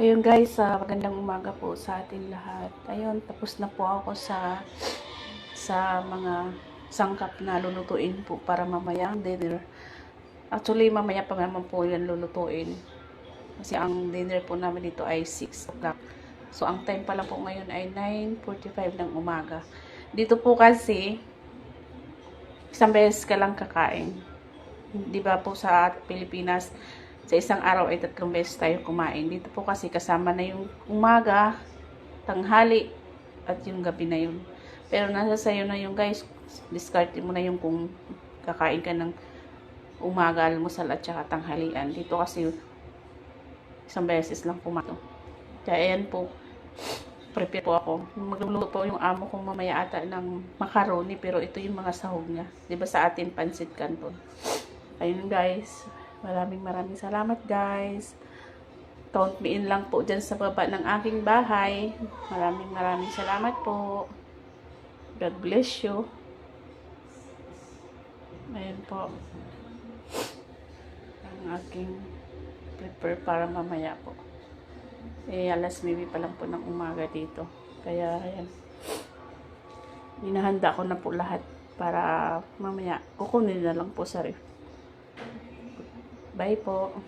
Ayun guys, ah, magandang umaga po sa ating lahat. Ayun, tapos na po ako sa sa mga sangkap na lulutuin po para mamaya ang dinner. Actually, mamaya pa naman po yan lulutuin. Kasi ang dinner po namin dito ay 6 o'clock. So, ang time pala po ngayon ay 9.45 ng umaga. Dito po kasi, isang beses ka lang kakain. Di ba po sa Pilipinas, sa isang araw ay tatlong beses tayo kumain. Dito po kasi kasama na yung umaga, tanghali, at yung gabi na yun. Pero nasa sayo na yung guys, discard mo na yung kung kakain ka ng umaga, almusal at saka tanghalian. Dito kasi isang beses lang kumain. Kaya ayan po, prepare po ako. Magluluto po yung amo kong mamaya ata ng macaroni, pero ito yung mga sahog niya. Di ba sa atin pansit canton. Ayun guys, maraming maraming salamat guys. Count me in lang po dyan sa baba ng aking bahay. Maraming maraming salamat po. God bless you. Ayun po. Ang aking prepare para mamaya po. Eh, alas maybe pa lang po ng umaga dito. Kaya, ayan. Hinahanda ko na po lahat para mamaya kukunin na lang po sa ref. Bye po.